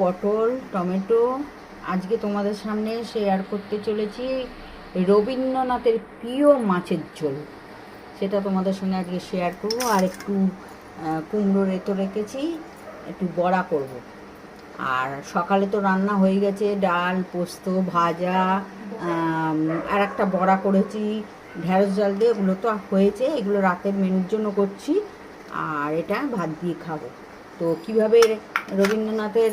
পটল, টমেটো, আজকে তোমাদের সামনে শেয়ার করতে চলেছি রবীন্দ্রনাথের প্রিয় মাছের ঝোল সেটা তোমাদের সঙ্গে আজকে শেয়ার করব আর একটু কুমড়ো রেতো রেখেছি, একটু বড়া করব। আর সকালে তো রান্না হয়ে গেছে, ডাল, পোস্ত, ভাজা আর একটা বড়া করেছি, ঢেঁড়স জল দিয়ে, এগুলো তো হয়েছে, এগুলো রাতের মেনুর জন্য করছি, আর এটা ভাত দিয়ে খাব তো কীভাবে রবীন্দ্রনাথের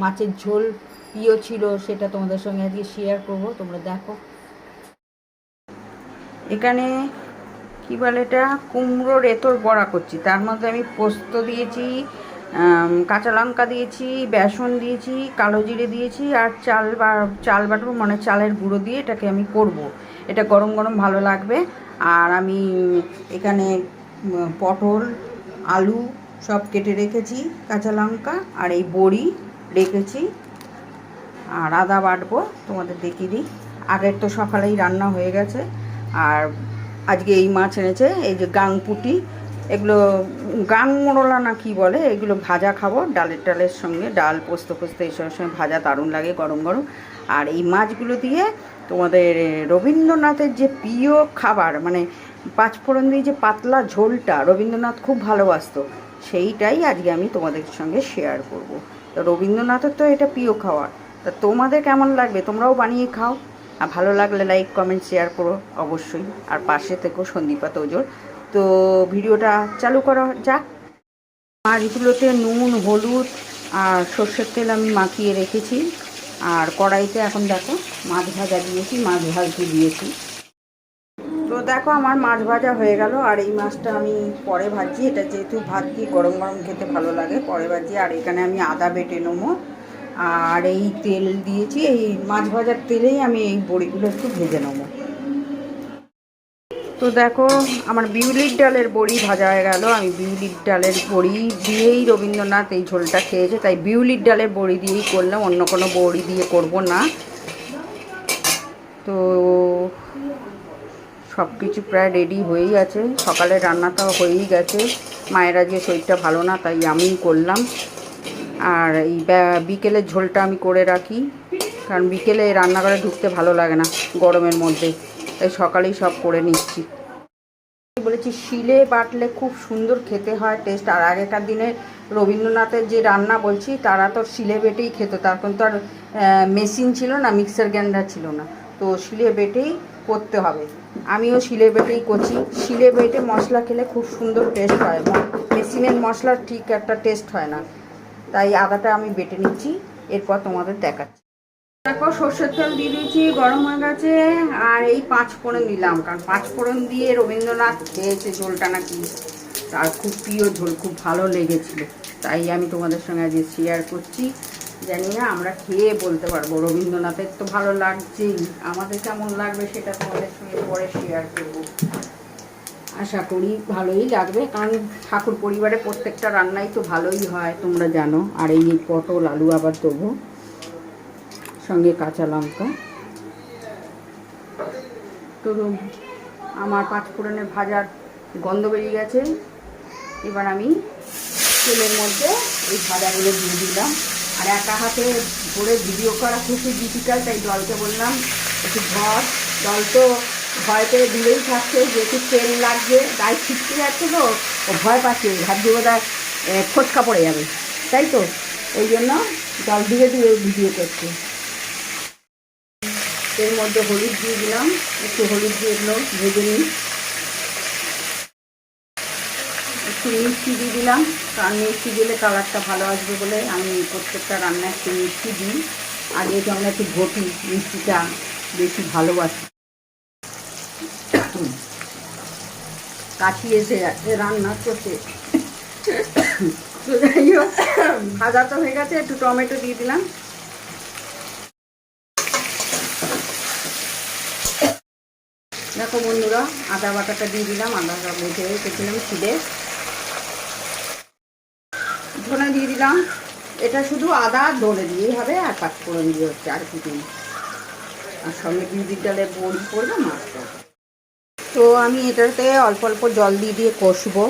মাছের ঝোল প্রিয় ছিল, সেটা তোমাদের সঙ্গে আজকে শেয়ার করব, তোমরা দেখো। এখানে কি বলে এটা? কুমড়ো রেতর বড়া করছি। তার মধ্যে আমি পোস্ত দিয়েছি কাঁচা লঙ্কা দিয়েছি, বেসন দিয়েছি, কালো জিরে দিয়েছি, আর চাল বা, চাল বাটবো মানে চালের গুঁড়ো দিয়ে এটাকে আমি করব। এটা গরম গরম ভালো লাগবে। আর আমি এখানে পটল, আলু সব কেটে রেখেছি, কাঁচা লঙ্কা, আর এই বড়ি। রেখেছি। আর আদা বাটবো, তোমাদের দেখিয়ে দিই। আগের তো সকালেই রান্না হয়ে গেছে। আর আজকে এই মাছ এনেছে, এই যে গাংপুটি। এগুলো গাং মোড়লা না কি বলে, এগুলো ভাজা খাব, ডালের ডালের সঙ্গে। ডাল, পোস্ত পোস্ত এইসবের সঙ্গে ভাজা দারুণ লাগে, গরম গরম। আর এই মাছগুলো দিয়ে তোমাদের রবীন্দ্রনাথের যে প্রিয় খাবার মানে পাঁচফোড়ন দিয়ে যে পাতলা ঝোলটা রবীন্দ্রনাথ খুব ভালোবাসতো, সেইটাই আজকে আমি তোমাদের সঙ্গে শেয়ার করব। তো রবীন্দ্রনাথের তো এটা প্রিয় খাবার তা তোমাদের কেমন লাগবে? তোমরাও বানিয়ে খাও। আর ভালো লাগলে লাইক কমেন্ট শেয়ার করো অবশ্যই। আর পাশে থেকো সন্দীপা তোজোর। তো ভিডিওটা চালু করা যাক। মাছগুলোতে নুন, হলুদ আর সর্ষের তেল আমি মাখিয়ে রেখেছি। আর কড়াইতে এখন দেখো মাছ ভাজা দিয়েছি, মাছ ভাজতে দিয়েছি। তো দেখো আমার মাছ ভাজা হয়ে গেল, আর এই মাছটা আমি পরে ভাজি এটা যেহেতু ভাত দিয়ে গরম গরম খেতে ভালো লাগে, পরে ভাজি আর এখানে আমি আদা বেটে নেব। আর এই তেল দিয়েছি, এই মাছ ভাজার তেলেই আমি এই বড়িগুলো একটু ভেজে নেব। তো দেখো, আমার বিউলির ডালের বড়ি ভাজা হয়ে গেল। আমি বিউলির ডালের বড়ি দিয়েই রবীন্দ্রনাথ এই ঝোলটা খেয়েছে, তাই বিউলির ডালের বড়ি দিয়েই করলাম। অন্য কোনো বড়ি দিয়ে করব না। তো সব কিছু প্রায় রেডি হয়েই আছে সকালে রান্নাটাও হয়েই গেছে। মায়ের আজকে শরীরটা ভালো না, তাই আমিই করলাম। আর এই বিকেলের ঝোলটা আমি করে রাখি। কারণ বিকেলে রান্নাঘরে ঢুকতে ভালো লাগে না গরমের মধ্যে। তাই সকালেই সব করে নিচ্ছি। বলেছি, শিলে বাটলে খুব সুন্দর খেতে হয় টেস্ট আর আগেকার দিনে রবীন্দ্রনাথের যে রান্না বলছি, তারা তো শিলে বেটেই খেত। তখন তো আর মেশিন ছিল না মিক্সার গ্রাইন্ডার ছিল না। তো শিলে বেটেই করতে হবে। আমিও শিলে বেটেই করছি শিলে বেটে মশলা খেলে খুব সুন্দর টেস্ট হয় মেশিনের মশলার ঠিক একটা টেস্ট হয় না। তাই আদাটা আমি বেটে নিচ্ছি, এরপর তোমাদের দেখাচ্ছি। দেখো সর্ষের তেল দিয়ে দিয়েছি গরম হয়ে গেছে, আর এই পাঁচ ফোড়ন দিলাম কারণ পাঁচ ফোড়ন দিয়ে রবীন্দ্রনাথ খেয়েছে ঝোলটা নাকি। তার খুব প্রিয় ঝোল, খুব ভালো লেগেছিল। তাই আমি তোমাদের সঙ্গে আজকে শেয়ার করছি। জানি না, আমরা খেয়ে বলতে পারব। রবীন্দ্রনাথের তো ভালো লাগছেই আমাদের কেমন লাগবে সেটা তোমাদের সঙ্গে পরে শেয়ার করব। আশা করি ভালোই লাগবে, কারণ ঠাকুর পরিবারে প্রত্যেকটা রান্নাই তো ভালোই হয়, তোমরা জানো। আর এই পটল, আলু, আবার দেবো সঙ্গে কাঁচা লঙ্কা। তো আমার পাঁচ ফোড়নের ভাজার গন্ধ বেরিয়ে গেছে। এবার আমি তেলের মধ্যে এই ভাজাগুলো দিয়ে দিলাম। আর একা হাতে ধরে ভিডিও করা খুব ডিফিকাল্ট তাই জলকে বললাম, একটু ধর। জল তো ভয় পেয়ে দূরেই থাকছে, যেহেতু তেল লাগছে গায়ে ছিটকে যাচ্ছে তো, ও ভয় পাচ্ছে ভাত দিয়ে বোধ ফোচকা পড়ে যাবে। তাই তো ওই জন্য জল দিয়ে দিয়ে ভিডিও করছে। এর মধ্যে হলুদ দিয়ে দিলাম, একটু হলুদ দিয়ে এগুলো ভেজে নিই। একটু মিষ্টি দিয়ে দিলাম। কারণ মিষ্টি দিলে কালারটা ভালো আসবে বলে আমি প্রত্যেকটা রান্না একটু মিষ্টি দিই। আর যেহেতু আমরা একটু ঘটি, মিষ্টিটা বেশি ভালোবাসি। কাশি এসে যাচ্ছে রান্না করতে। ভাজা তো হয়ে গেছে, একটু টমেটো দিয়ে দিলাম। দেখো বন্ধুরা, আদা বাটাটা দিয়ে দিলাম আদাটা বেঁচে রেখেছিলাম, ছিঁড়ে। ধনে দিয়ে দিলাম। এটা শুধু আদা ধনে দিয়েই হবে, আর পাঁচফোড়ন দিয়ে হচ্ছে আর কিছু। আর সঙ্গে বিউলির ডালে বড়ি পড়বে মাছটা তো আমি এটাতে অল্প অল্প জল দিয়ে দিয়ে কষবো।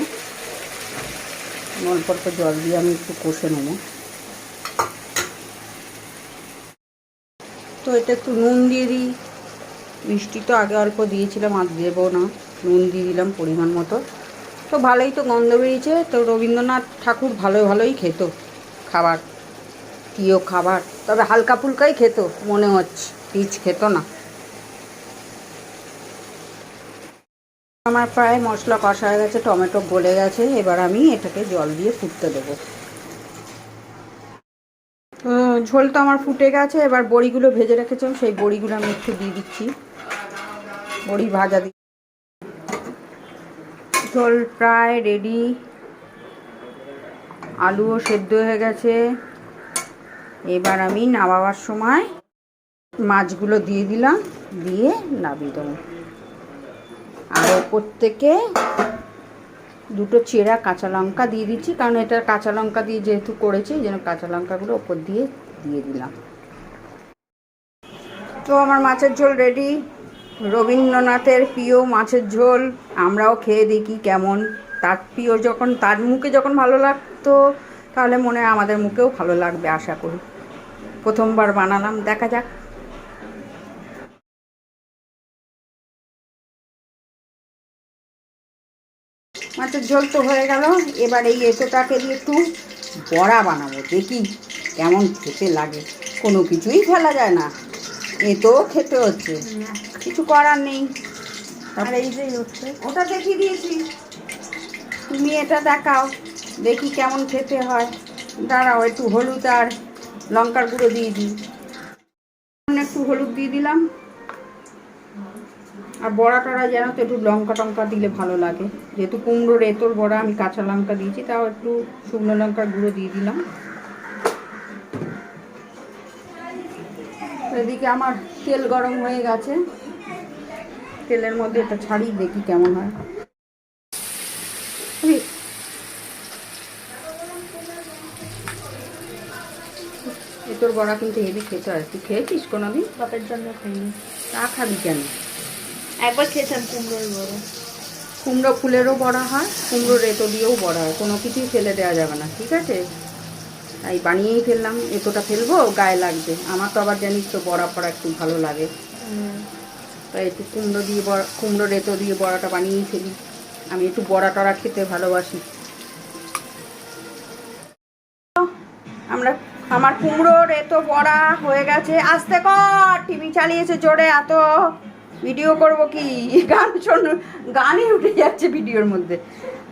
অল্প অল্প জল দিয়ে আমি একটু কষে নেব। তো এটা একটু নুন দিয়ে দিই। মিষ্টি তো আগে অল্প দিয়েছিলাম আর দেবো না। নুন দিয়ে দিলাম পরিমাণ মতো। তো ভালোই তো গন্ধ বেরিয়েছে। তো রবীন্দ্রনাথ ঠাকুর ভালো ভালোই খেত খাবার, প্রিয় খাবার। তবে হালকা ফুলকাই খেত, মনে হচ্ছে। রিচ খেত না। আমার প্রায় মশলা কষা হয়ে গেছে, টমেটো গলে গেছে। এবার আমি এটাকে জল দিয়ে ফুটতে দেবো। ঝোল তো আমার ফুটে গেছে। এবার বড়িগুলো ভেজে রেখেছিলাম। সেই বড়িগুলো আমি একটু দিয়ে দিচ্ছি। বড়ি ভাজা দি ঝোল প্রায় রেডি আলুও সেদ্ধ হয়ে গেছে। এবার আমি নামাবার সময় মাছগুলো দিয়ে দিলাম, দিয়ে নামিয়ে দেবো। আর ওপর থেকে দুটো চেরা কাঁচা লঙ্কা দিয়ে দিচ্ছি, কারণ এটা কাঁচা লঙ্কা দিয়ে যেহেতু করেছি যেন কাঁচা লঙ্কাগুলো ওপর দিয়ে দিয়ে দিলাম। তো আমার মাছের ঝোল রেডি রবীন্দ্রনাথের প্রিয় মাছের ঝোল, আমরাও খেয়ে দেখি কেমন। তার প্রিয় যখন, তার মুখে যখন ভালো লাগতো, তাহলে মনে হয় আমাদের মুখেও ভালো লাগবে, আশা করি। প্রথমবার বানালাম, দেখা যাক। মাছের ঝোল তো হয়ে গেল, এবার এই এঁচোটাকে দিয়ে একটু বড়া বানাবো, দেখি কেমন খেতে লাগে। কোনো কিছুই ফেলা যায় না এঁতো খেতে হচ্ছে। কিছু করার নেই। আর এই যে হচ্ছে ওটা দেখিয়ে দিয়েছি। তুমি এটা দেখাও দেখি কেমন খেতে হয়। দাঁড়াও একটু হলুদ আর লঙ্কার গুঁড়ো দিয়ে দিই। একটু হলুদ দিয়ে দিলাম। আর বড়া টড়া যেন তো একটু লঙ্কা টঙ্কা দিলে ভালো লাগে। যেহেতু কুমড়োর এতর বড়া আমি কাঁচা লঙ্কা দিয়েছি তাও একটু শুকনো লঙ্কার গুঁড়ো দিয়ে দিলাম। এদিকে আমার তেল গরম হয়ে গেছে। তেলের মধ্যে এটা ছাড়ি দেখি কেমন হয়। এতর বড়া কিন্তু হেভি খেতে হয়। তুই খেয়েছিস কোনোদিন? বাপের জন্য খাইনি। তা খাবি কেন? একবার খেয়েছিলাম কুমড়োর বড়। কুমড়ো ফুলেরও বড়া হয় কুমড়ো রেতো দিয়েও বড়া হয়। কোনো কিছুই ফেলে দেওয়া যাবে না ঠিক আছে? তাই বানিয়েই ফেললাম। এতটা ফেলব গায়ে লাগবে। আমার তো আবার জানিস তো বড়া পড়া একটু ভালো লাগে। তাই একটু কুমড়ো দিয়ে বড়া, কুমড়ো রেতো দিয়ে বড়াটা বানিয়ে ফেলি। আমি একটু বড়া টড়া খেতে ভালোবাসি। আমরা, আমার কুমড়ো রেতো বড়া হয়ে গেছে। আস্তে কর! টিভি চালিয়েছে জোরে, এত ভিডিও করব কি? গান শোন, গানই উঠে যাচ্ছে ভিডিওর মধ্যে।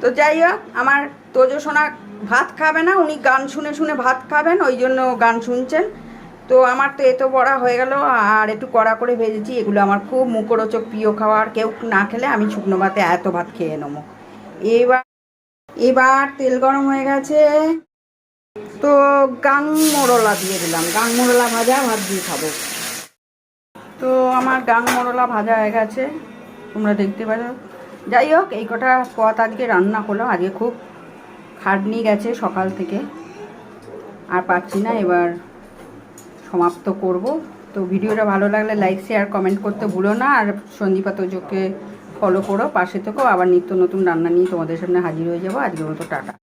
তো যাই হোক, আমার তোজো সোনা ভাত খাবে না, উনি গান শুনে শুনে ভাত খাবেন, ওই জন্য গান শুনছেন। তো আমার তো এত বড়া হয়ে গেল, আর একটু কড়া করে ভেজেছি। এগুলো আমার খুব মুখরোচক প্রিয় খাবার। কেউ না খেলে আমি শুকনো ভাতে এত ভাত খেয়ে নেব। এবার এবার তেল গরম হয়ে গেছে। তো গাং মোরলা দিয়ে দিলাম। গাং মোরলা ভাজা ভাত দিয়ে খাব। তো আমার গাং মোরলা ভাজা হয়ে গেছে। তোমরা দেখতে পারো। যাই হোক, এই কটা পথ আজকে রান্না করলাম আজকে খুব খাটনি গেছে সকাল থেকে। আর পাচ্ছি না এবার সমাপ্ত করব। তো ভিডিওটা ভালো লাগলে লাইক শেয়ার কমেন্ট করতে ভুলো না। আর সন্দীপা তোজোকে ফলো করো, পাশে থেকেও আবার নিত্য নতুন রান্না নিয়ে তোমাদের সামনে হাজির হয়ে যাব। আজকের মতো টাটা।